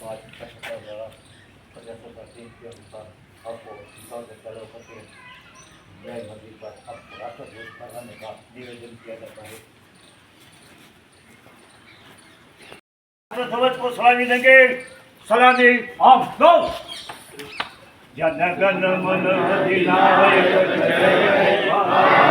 Martin Pescatella, Vanessa Patricio, Alpo, Jorge Caló Patricio, Greg Madrid, Alpo, Rafa, Luis Paranaga, Division Theatre Paris. ધવજ Goswami ને સલામી આમ go જનગણ મન દિલાય જય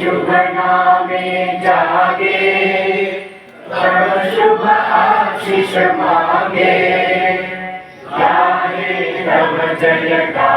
शुभ नामे जागे तब शुभ आशीष मांगे गाहे तब जय गाथा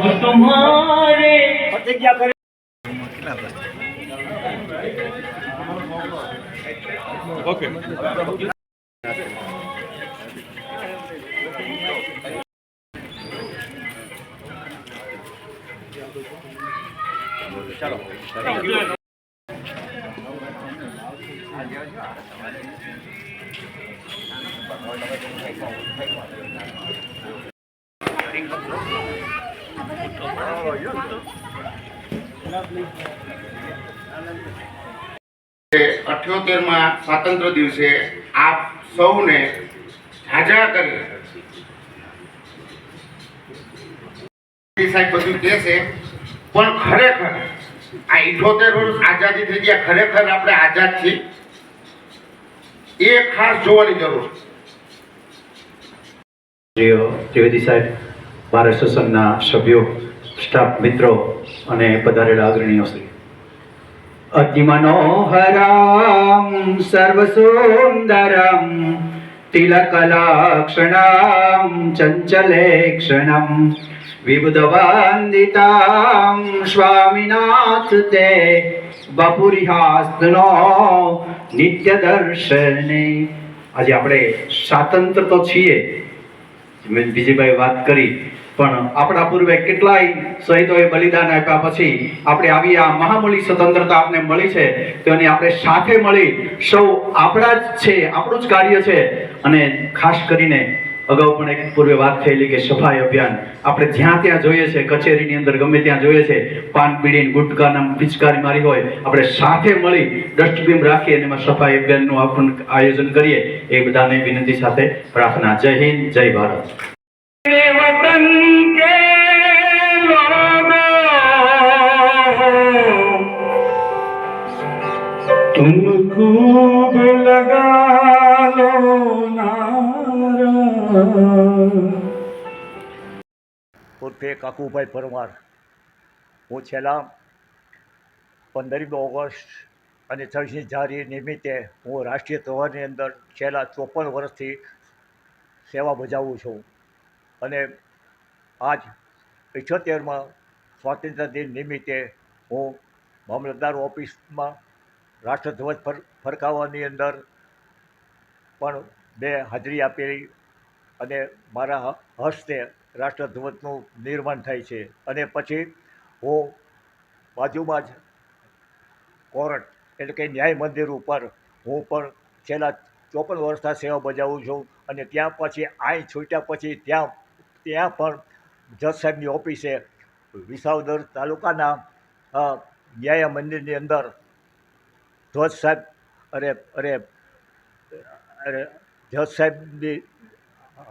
अब तुम्हारे प्रतिज्ञा करें અઠ્યોતેરમાં સ્વાતંત્ર્ય દિવસે આપ સૌને હાજરા કરી. સાહેબ બધું કે છે, પણ ખરેખર આ ઇઠોતેર વર્ષ આઝાદી થઈ ગયા, ખરેખર આપણે આઝાદ છીએ? એ ખાસ જોવાની જરૂર છે. ત્રિવેદી સાહેબ ભારત શાસનના સભ્યો, સ્ટાફ મિત્રો અને પધારેલા અગ્રણીઓ શ્રી. અતિ મનોહરમ સર્વસુંદરમ તિલકલાક્ષણમ ચંચલેક્ષણમ વિબુધવંદિતામ સ્વામિનાથ તે બપુરિહાસ્તનો નિત્ય દર્શને આજે આપણે સ્વાતંત્ર તો છીએ. મેં બીજીભાઈ વાત કરી પણ આપણા પૂર્વે કેટલાય શહીદોએ બલિદાન આપ્યા પછી આપણે આવી આ મહામૂલી સ્વતંત્રતા આપને મળી છે તેની આપણે સાથે મળી સૌ આપણા જ છે, આપણું જ કાર્ય છે. અને ખાસ કરીને અગાઉ પણ એક પૂર્વે વાત થયેલી કે સફાઈ અભિયાન આપણે જ્યાં ત્યાં જોઈએ છે, કચેરીની અંદર ગમે ત્યાં જોઈએ છે, પાન પીડીને ગુટકાના પિચકારી મારી હોય, આપણે સાથે મળી ડસ્ટબિન રાખી અને એમાં સફાઈ અભિયાનનું આપણને આયોજન કરીએ. એ બધાને વિનંતી સાથે પ્રાર્થના. જય હિન્દ, જય ભારત. वतन के लोगों तुम खूब लगा लो नारा ઉર્ફે કાકુભાઈ પરમાર હું છેલ્લા પંદરમી ઓગસ્ટ અને છવ્વીસમી જાન્યુઆરી નિમિત્તે હું રાષ્ટ્રીય તહેવારની અંદર છેલ્લા ચોપન વર્ષથી સેવા બજાવું છું અને આજ ઇઠ્યોતેરમાં સ્વાતંત્ર્ય દિન નિમિત્તે હું મામલતદાર ઓફિસમાં રાષ્ટ્રધ્વજ ફર, ફરકાવવાની અંદર પણ મેં હાજરી આપેલી અને મારા હસ્તે રાષ્ટ્રધ્વજનું નિર્માણ થાય છે. અને પછી હું બાજુમાં જ કોર્ટ એટલે કે ન્યાય મંદિર ઉપર હું પણ છેલ્લા ચોપન વર્ષના સેવા બજાવું છું અને ત્યાં પછી અહીં છૂટ્યા પછી ત્યાં ત્યાં પણ જજ સાહેબની ઓફિસે વિસાવદર તાલુકાના ન્યાય મંદિરની અંદર ધ્વજ સાહેબ, અરે અરે અરે જજ સાહેબની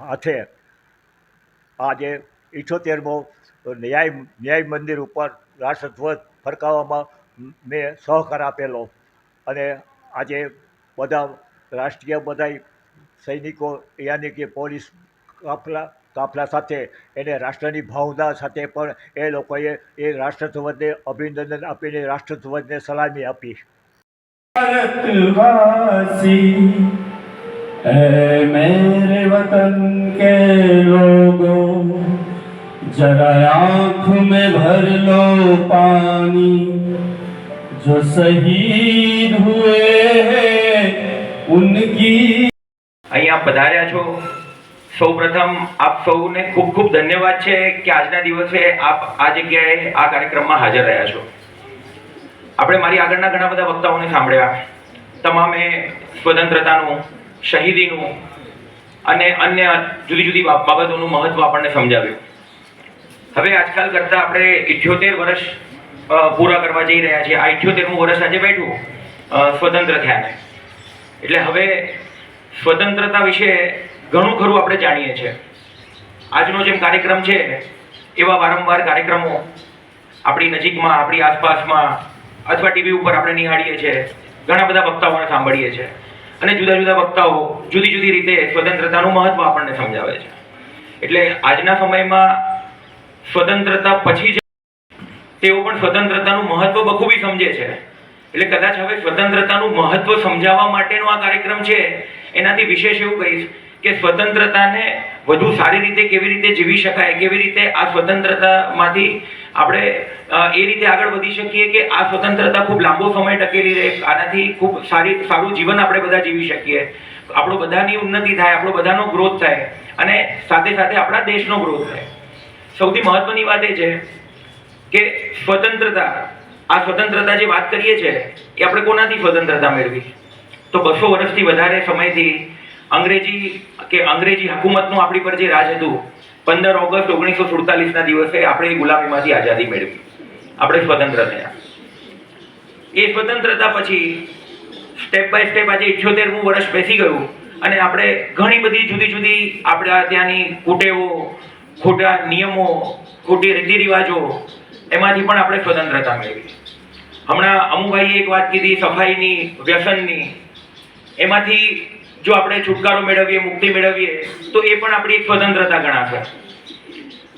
હાથે આજે ઇઠોતેરમો ન્યાય ન્યાય મંદિર ઉપર રાષ્ટ્રધ્વજ ફરકાવવામાં મેં સહકાર આપેલો અને આજે બધા રાષ્ટ્રીય બધા સૈનિકો, યાની કે પોલીસ કાફલા કાફલા સાથે એને રાષ્ટ્રની ભાવના સાથે પણ એ લોકોએ એ રાષ્ટ્રધ્વજને અભિનંદન આપીને રાષ્ટ્રધ્વજને સલામી આપી भारतवासी है मेरे वतन के लोगों जरा आँख में भर लो पानी जो शहीद हुए हैं उनकी અહીંયા પધાર્યા છો સૌપ્રથમ આપ સૌને ખૂબ ખૂબ ધન્યવાદ છે કે આજના દિવસે આપ આ જગ્યાએ આ કાર્યક્રમમાં હાજર રહ્યા છો. આપણે મારી આગળના ઘણા બધા વક્તાઓને સાંભળ્યા. તમામે સ્વતંત્રતાનું, શહીદીનું અને અન્ય જુદી જુદી બાબતોનું મહત્વ આપણને સમજાવ્યું. હવે આજકાલ કરતાં આપણે ઇઠ્યોતેર વર્ષ પૂરા કરવા જઈ રહ્યા છીએ. આ ઇઠ્યોતેરમું વર્ષ આજે બેઠું સ્વતંત્ર થયાને. એટલે હવે સ્વતંત્રતા વિશે ઘણું ખરું આપણે જાણીએ છીએ. આજનો જેમ કાર્યક્રમ છે એવા વારંવાર કાર્યક્રમો આપણી નજીકમાં, આપણી આસપાસમાં અથવા ટીવી ઉપર આપણે નિહાળીએ છીએ. ઘણા બધા વક્તાઓને સાંભળીએ છીએ. અને જુદા જુદા વક્તાઓ જુદી જુદી રીતે સ્વતંત્રતાનું મહત્વ આપણને સમજાવે છે. એટલે આજના સમયમાં સ્વતંત્રતા પછી જે તેઓ પણ સ્વતંત્રતાનું મહત્વ બખૂબી સમજે છે. એટલે કદાચ હવે સ્વતંત્રતાનું મહત્વ સમજાવવા માટેનો આ કાર્યક્રમ છે, એનાથી વિશેષ એવું કહીશ કે સ્વતંત્રતાને વધુ સારી રીતે કેવી રીતે જીવી શકાય, કેવી રીતે આ સ્વતંત્રતામાંથી આપણે એ રીતે આગળ વધી શકીએ કે આ સ્વતંત્રતા ખૂબ લાંબો સમય ટકેલી રહે, આનાથી ખૂબ સારી, સારું જીવન આપણે બધા જીવી શકીએ. આપણો બધાની ઉન્નતિ થાય, આપણો બધાનો ગ્રોથ થાય, અને સાથે સાથે આપણા દેશનો ગ્રોથ થાય. સૌથી મહત્વની વાત એ છે કે સ્વતંત્રતા, આ સ્વતંત્રતા જે વાત કરીએ છીએ એ આપણે કોનાથી સ્વતંત્રતા મેળવી? તો બસો વર્ષથી વધારે સમયથી અંગ્રેજી કે અંગ્રેજી હકુમતનું આપણી પર જે રાજ હતું, પંદર ઓગસ્ટ ઓગણીસો સુડતાલીસના દિવસે આપણે ગુલામીમાંથી આઝાદી મેળવી. આપણે સ્વતંત્ર થયા. એ સ્વતંત્રતા પછી સ્ટેપ બાય સ્ટેપ આજે ઇઠ્યોતેરમું વર્ષ બેસી ગયું અને આપણે ઘણી બધી જુદી જુદી આપણા ત્યાંની કુટેવો, ખોટા નિયમો, ખોટી રીતિ રિવાજો, એમાંથી પણ આપણે સ્વતંત્રતા મેળવી. હમણાં અમુભાઈએ એક વાત કીધી, સફાઈની, વ્યસનની. એમાંથી જો આપણે છુટકારો મેળવીએ, મુક્તિ મેળવીએ, તો એ પણ આપણી એક સ્વતંત્રતા ગણાશે.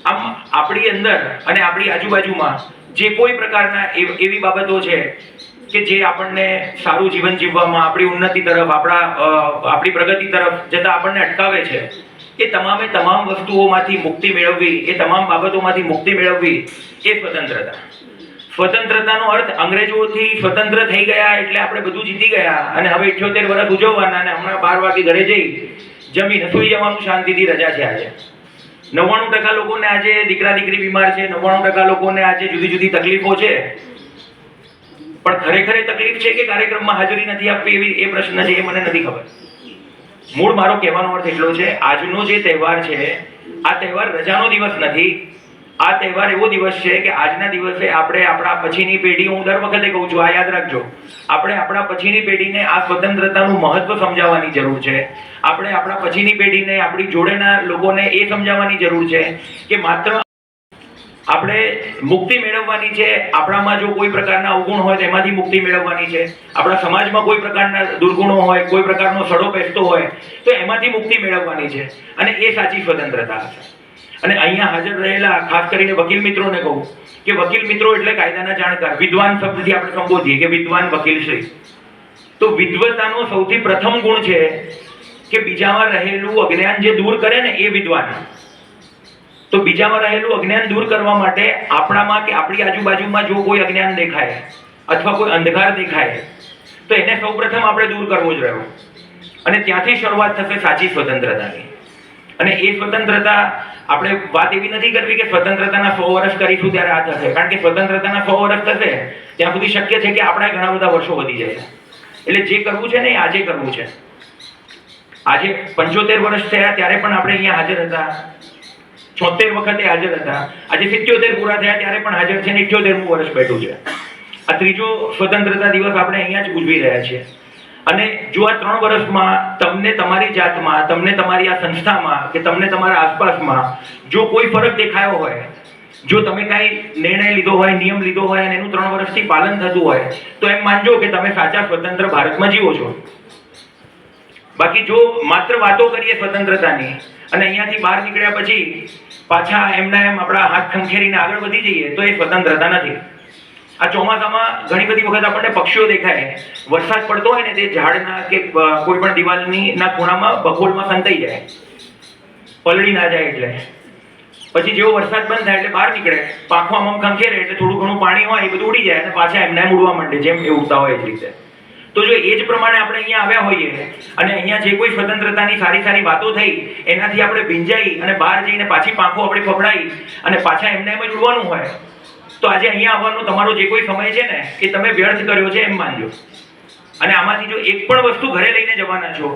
આમ આપણી અંદર અને આપણી આજુબાજુમાં જે કોઈ પ્રકારના એવ- બાબતો છે કે જે આપણને સારું જીવન જીવવામાં, આપણી ઉન્નતિ તરફ, આપણા આપણી પ્રગતિ તરફ જતાં આપણને અટકાવે છે, એ તમામે તમામ વસ્તુઓમાંથી મુક્તિ મેળવવી, એ તમામ બાબતોમાંથી મુક્તિ મેળવવી એ સ્વતંત્રતા. સ્વતંત્રતાનો અર્થ અંગ્રેજોથી સ્વતંત્ર થઈ ગયા એટલે આપણે બધું જીતી ગયા. અને હવે ઇઠ્યોતેર વર્ષ ઉજવવાના અને હમણાં બાર વાગે ઘરે જઈ જમીન સુઈ જવાનું શાંતિથી રજા છે. આજે નવ્વાણું ટકા લોકોને આજે દીકરા દીકરી બીમાર છે, નવ્વાણું ટકા લોકોને આજે જુદી જુદી તકલીફો છે. પણ ખરેખર તકલીફ છે કે કાર્યક્રમમાં હાજરી નથી આપવી એવી એ પ્રશ્ન છે એ મને નથી ખબર. મૂળ મારો કહેવાનો અર્થ એટલો છે, આજનો જે તહેવાર છે, આ તહેવાર રજાનો દિવસ નથી. આ તહેવાર એવો દિવસ છે કે આજના દિવસે આપણે આપણા પછીની પેઢી, હું દર વખતે કહું છું, આ યાદ રાખજો. આપણે આપણા પછીની પેઢીને આ સ્વતંત્રતાનું મહત્વ સમજાવવાની જરૂર છે. આપણે આપણા પછીની પેઢીને આપણી જોડેના લોકોને એ સમજાવવાની જરૂર છે કે માત્ર આપણે મુક્તિ મેળવવાની છે, આપણામાં જો કોઈ પ્રકારના અવગુણ હોય તો એમાંથી મુક્તિ મેળવવાની છે. આપણા સમાજમાં કોઈ પ્રકારના દુર્ગુણો હોય, કોઈ પ્રકારનો સડો પેસતો હોય, તો એમાંથી મુક્તિ મેળવવાની છે. અને એ સાચી સ્વતંત્રતા હશે. અને અહીંયા હાજર રહેલા, ખાસ કરીને વકીલ મિત્રોને કહું, કે વકીલ મિત્રો એટલે કાયદાના જાણકાર. વિદ્વાન શબ્દથી આપણે સંબોધીએ કે વિદ્વાન વકીલ શ્રી તો વિદ્વતાનો સૌથી પ્રથમ ગુણ છે કે બીજામાં રહેલું અજ્ઞાન જે દૂર કરે ને એ વિદ્વાન. તો બીજામાં રહેલું અજ્ઞાન દૂર કરવા માટે આપણામાં કે આપણી આજુબાજુમાં જો કોઈ અજ્ઞાન દેખાય અથવા કોઈ અંધકાર દેખાય, તો એને સૌપ્રથમ આપણે દૂર કરવો જ રહ્યો. અને ત્યાંથી શરૂઆત થશે સાચી સ્વતંત્રતાની. અને એ સ્વતંત્રતા આપણે વાત એવી નથી કરવી કે સ્વતંત્રતાના સો વર્ષ કરીશું ત્યારે આ થશે. કારણ કે સ્વતંત્રતાના સો વર્ષ થશે, ત્યાં સુધી શક્ય છે કે આપણા ઘણા બધા વર્ષો વધી જશે એટલે જે કરવું છે ને એ આજે કરવું છે. આજે પંચોતેર વર્ષ થયા ત્યારે પણ આપણે અહીંયા હાજર હતા. છોતેર વખતે હાજર હતા. આજે સિત્યોતેર પૂરા થયા ત્યારે પણ હાજર છે ને ઇઠ્યોતેરમું વર્ષ બેઠું છે. આ ત્રીજો સ્વતંત્રતા દિવસ આપણે અહીંયા જ ઉજવી રહ્યા છીએ. અને જો આ ત્રણ વર્ષમાં તમને તમારી જાતમાં, તમને તમારી આ સંસ્થામાં કે તમને તમારા આસપાસમાં જો કોઈ ફરક દેખાયો હોય, જો તમે કાંઈ નિર્ણય લીધો હોય, નિયમ લીધો હોય અને એનું ત્રણ વર્ષથી પાલન થતું હોય, તો એમ માનજો કે તમે સાચા સ્વતંત્ર ભારતમાં જીવો છો. બાકી જો માત્ર વાતો કરીએ સ્વતંત્રતાની અને અહીંયાથી બહાર નીકળ્યા પછી પાછા એમના એમ આપણા હાથ ખંખેરીને આગળ વધી જઈએ, તો એ સ્વતંત્રતા નથી. આ ચોમાસામાં ઘણી બધી વખત આપણને પક્ષીઓ દેખાય વરસાદ પડતો હોય ને તે ઝાડના કે કોઈ પણ દિવાલની ના ખૂણામાં બખોલમાં સંતાઈ જાય. પલળી ના જાય એટલે. પછી જેવો વરસાદ બંધ થાય એટલે બહાર નીકળે. પાંખો આમ ખંખેરે એટલે થોડું ઘણું પાણી હોય એ બધું ઉડી જાય અને પાછા એમને ઉડવા માંડે જેમ એ ઉડતા હોય એ રીતે. તો જો એ જ પ્રમાણે આપણે અહીંયા આવ્યા હોઈએ અને અહીંયા જે કોઈ સ્વતંત્રતાની સારી સારી વાતો થઈ, એનાથી આપણે ભીંજાઈ અને બહાર જઈને પાછી પાંખો આપણે ફફડાઈ અને પાછા એમને એમ જ ઉડવાનું હોય. તો આજે અહીંયા આવવાનો તમારો જે કોઈ સમય છે ને, એ તમે વ્યર્થ કર્યો છે એમ માનજો. અને આમાંથી જો એક પણ વસ્તુ ઘરે લઈને જવાના છો,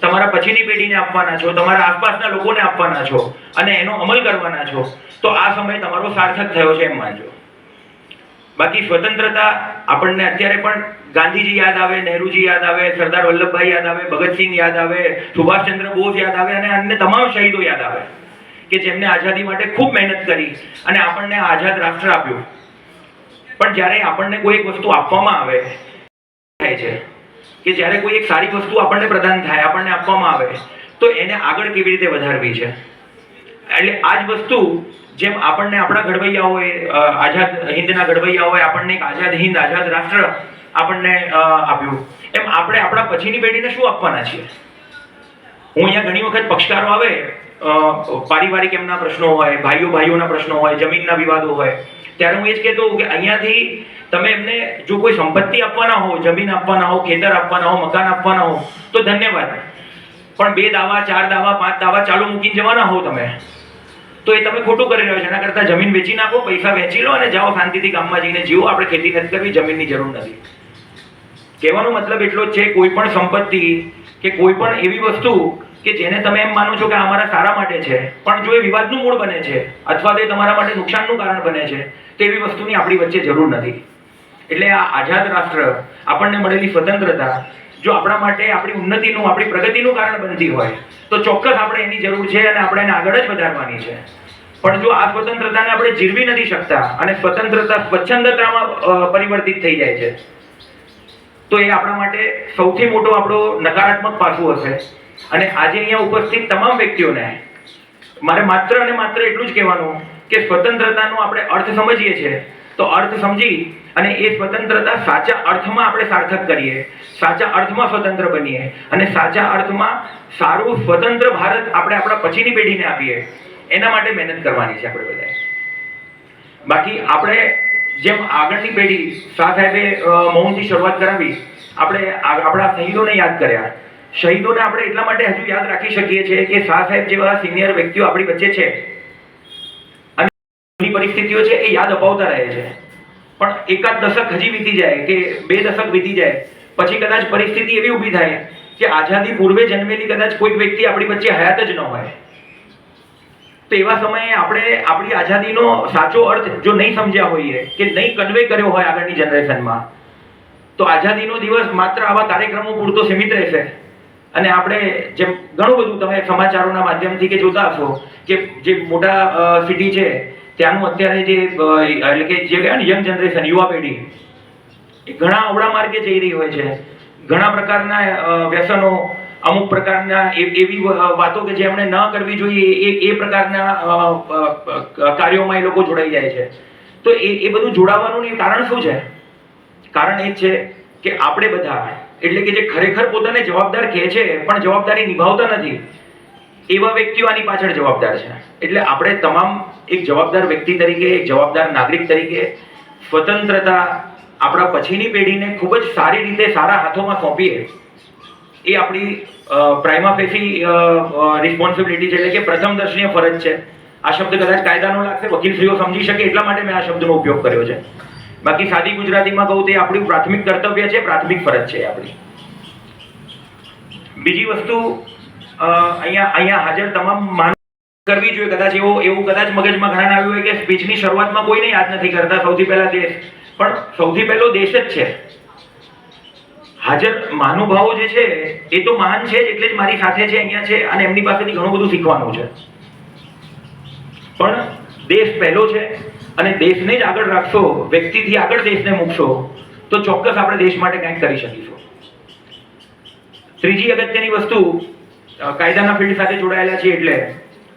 તમારા પછીની પેઢીને આપવાના છો, તમારા આસપાસના લોકોને આપવાના છો, અને એનો અમલ કરવાના છો, તો આ સમય તમારો સાર્થક થયો છે એમ માનજો. બાકી સ્વતંત્રતા આપણને અત્યારે પણ ગાંધીજી યાદ આવે, નહેરુજી યાદ આવે, સરદાર વલ્લભભાઈ યાદ આવે, ભગતસિંહ યાદ આવે, સુભાષચંદ્ર બોઝ યાદ આવે, અને અન્ય તમામ શહીદો યાદ આવે. કે જેમને આઝાદી માટે ખૂબ મહેનત કરી અને આપણને આઝાદ રાષ્ટ્ર આપ્યું. પણ જ્યારે આપણને કોઈ એક વસ્તુ આપવામાં આવે, થાય છે, કે જ્યારે કોઈ એક સારી વસ્તુ આપણને પ્રદાન થાય, આપણને આપવામાં આવે, તો એને આગળ કેવી રીતે વધારવી છે? એટલે આ જ વસ્તુ જેમ આપણને આપણા ઘડવૈયાઓએ આઝાદ હિન્દના ઘડવૈયાઓએ આપણને એક આઝાદ હિન્દ, આઝાદ રાષ્ટ્ર આપણને આપ્યું. એમ આપણે આપણા પછીની પેઢીને શું આપવાના છીએ? હું અહીંયા ઘણી વખત પક્ષકારો આવે પારિવારિક એમના પ્રશ્નો હોય, ભાઈઓ ભાઈઓના પ્રશ્નો હોય, જમીનના વિવાદો હોય. ત્યારે હું એ જ કહેતો કે અહીંયાથી તમે એમને જો કોઈ સંપત્તિ આપવાના હો જમીન આપવાના હો ખેતર આપવાના હો મકાન આપવાના હો તો ધન્યવાદ. પણ બે દાવા, ચાર દાવા, પાંચ દાવા ચાલુ મૂકીને જવાના હો તમે. તો એ તમે ખોટું કરી રહ્યો છો. એના કરતાં જમીન વેચી નાખો, પૈસા વેચી લો અને જાઓ શાંતિથી ગામમાં જઈને જીવો. આપણે ખેતી નથી કરવી, જમીનની જરૂર નથી. કહેવાનો મતલબ એટલો જ છે, કોઈ પણ સંપત્તિ કે કોઈ પણ એવી વસ્તુ કે જેને તમે એમ માનો છો કે અમારા સારા માટે છે, પણ જો એ વિવાદનું મૂળ બને છે, અથવા તો એ તમારા માટે નુકસાનનું કારણ બને છે, તો એવી વસ્તુની આપણી વચ્ચે જરૂર નથી. એટલે આ આઝાદ રાષ્ટ્ર આપણને મળેલી સ્વતંત્રતા, જો આપણા માટે આપણી ઉન્નતિનું, આપણી પ્રગતિનું કારણ બનતી હોય, તો ચોક્કસ આપણે એની જરૂર છે અને આપણે એને આગળ જ વધારવાની છે. પણ જો આ સ્વતંત્રતાને આપણે જીરવી નથી શકતા અને સ્વતંત્રતા સ્વચ્છંદતામાં પરિવર્તિત થઈ જાય છે, તો એ આપણા માટે સૌથી મોટો આપણો નકારાત્મક પાસું હશે. અને આજે અહીંયા ઉપસ્થિત તમામ વ્યક્તિઓને મારે માત્ર અને માત્ર એટલું જ કહેવાનું કે સ્વતંત્રતાનો આપણે અર્થ સમજીએ છીએ. તો અર્થ સમજી અને એ સ્વતંત્રતા સાચા અર્થમાં આપણે સાર્થક કરીએ, સાચા અર્થમાં સ્વતંત્ર બનીએ અને સાચા અર્થમાં સારું સ્વતંત્ર ભારત આપણે આપણા પછીની પેઢીને આપીએ. એના માટે મહેનત કરવાની છે આપણે બધાએ. બાકી આપણે જેમ આગળની પેઢી શાહ સાહેબે મૌનથી શરૂઆત કરાવી, આપણે આપણા શહીદોને યાદ કર્યા. શહીદોને આપણે એટલા માટે હજુ યાદ રાખી શકીએ છીએ કે શાહ સાહેબ જેવા સિનિયર વ્યક્તિઓ આપણી વચ્ચે છે. અને પરિસ્થિતિઓ છે એ યાદ અપાવતા રહે છે. પણ એકાદ દશક હજી વીતી જાય કે બે દશક વીતી જાય, પછી કદાચ પરિસ્થિતિ એવી ઊભી થાય કે આઝાદી પૂર્વે જન્મેલી કદાચ કોઈક વ્યક્તિ આપણી વચ્ચે હયાત જ ન હોય. તો એવા સમયે આપણે આપણી આઝાદીનો સાચો અર્થ જો નહીં સમજ્યા હોઈએ કે નહીં કન્વે કર્યો હોય આગળની જનરેશનમાં તો આઝાદીનો દિવસ માત્ર આવા કાર્યક્રમો પૂરતો સીમિત રહેશે. અને આપણે જેમ ઘણું બધું તમે સમાચારોના માધ્યમથી કે જોતા હશો કે જે મોટા સિટી છે, ત્યાંનું અત્યારે જે એટલે કે જે કહેવાય ને યંગ જનરેશન યુવા પેઢી, એ ઘણા અવળા માર્ગે જઈ રહી હોય છે. ઘણા પ્રકારના વ્યસનો, અમુક પ્રકારના એવી વાતો કે જે એમણે ન કરવી જોઈએ, એ એ પ્રકારના કાર્યોમાં એ લોકો જોડાઈ જાય છે. તો એ એ બધું જોડાવાનું કારણ શું છે? કારણ એ છે કે આપણે બધા એટલે કે જે ખરેખર પોતાને જવાબદાર કહે છે, પણ જવાબદારી નિભાવતા નથી, એવા વ્યક્તિઓ આની પાછળ જવાબદાર છે. એટલે આપણે તમામ એક જવાબદાર વ્યક્તિ તરીકે, એક જવાબદાર નાગરિક તરીકે સ્વતંત્રતા આપણા પછીની પેઢીને ખૂબ જ સારી રીતે સારા હાથોમાં સોંપીએ, એ આપણી પ્રાઇમા ફેસી રિસ્પોન્સિબિલિટી છે. એટલે કે પ્રથમ દર્શનીય ફરજ છે. આ શબ્દ કદાચ કાયદાનો લાગશે, વકીલશ્રીઓ સમજી શકે એટલા માટે મેં આ શબ્દનો ઉપયોગ કર્યો છે. બાકી સાદી ગુજરાતીમાં કહું તે આપણું પ્રાથમિક કર્તવ્ય છે, પ્રાથમિક ફરજ છે આપણી. બીજી વસ્તુ અહીંયા અહીંયા હાજર તમામ માન કરવી જોઈએ, કદાચ એવો, એવું કદાચ મગજમાં ઘણા આવ્યું હોય કે સ્પીચની શરૂઆતમાં કોઈને યાદ નથી કરતા, સૌથી પહેલા દેશ. પણ સૌથી પહેલો દેશ જ છે. હાજર મહાનુભાવો જે છે, એ તો મહાન છે જ એટલે જ મારી સાથે છે, અહીંયા છે, અને એમની પાસેથી ઘણું બધું શીખવાનું છે. પણ દેશ પહેલો છે અને દેશને જ આગળ રાખશો, વ્યક્તિથી આગળ દેશને મૂકશો, તો ચોક્કસ આપણે દેશ માટે કંઈક કરી શકીશું. ત્રીજી અગત્યની વસ્તુ કાયદાના ફિલ્ડ સાથે જોડાયેલા છે એટલે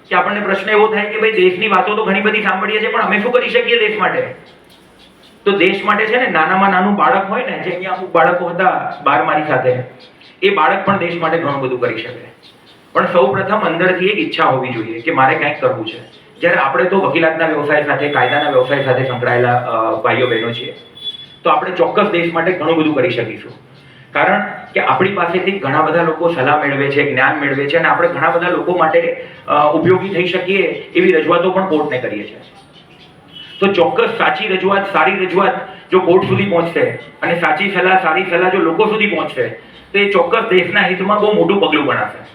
કે આપણને પ્રશ્ન એવો થાય કે ભાઈ દેશની વાતો તો ઘણી બધી સાંભળીએ છીએ, પણ અમે શું કરી શકીએ દેશ માટે? તો દેશ માટે છે ને નાનામાં નાનું બાળક હોય ને, જે અહીંયા અમુક બાળકો હતા બાર મારી સાથે, એ બાળક પણ દેશ માટે ઘણું બધું કરી શકે. પણ સૌ પ્રથમ અંદરથી એક ઈચ્છા હોવી જોઈએ કે મારે કંઈક કરવું છે. જ્યારે આપણે તો વકીલાતના વ્યવસાય સાથે, કાયદાના વ્યવસાય સાથે સંકળાયેલા ભાઈઓ બહેનો છીએ, તો આપણે ચોક્કસ દેશ માટે ઘણું બધું કરી શકીશું. કારણ કે આપણી પાસેથી ઘણા બધા લોકો સલાહ મેળવે છે, જ્ઞાન મેળવે છે અને આપણે ઘણા બધા લોકો માટે ઉપયોગી થઈ શકીએ એવી રજૂઆતો પણ કોર્ટને કરીએ છીએ. તો ચોક્કસ સાચી રજૂઆત, સારી રજૂઆત જો કોર્ટ સુધી પહોંચશે અને સાચી સલાહ, સારી સલાહ જો લોકો સુધી પહોંચશે, તો એ ચોક્કસ દેશના હિતમાં બહુ મોટું પગલું ગણાશે.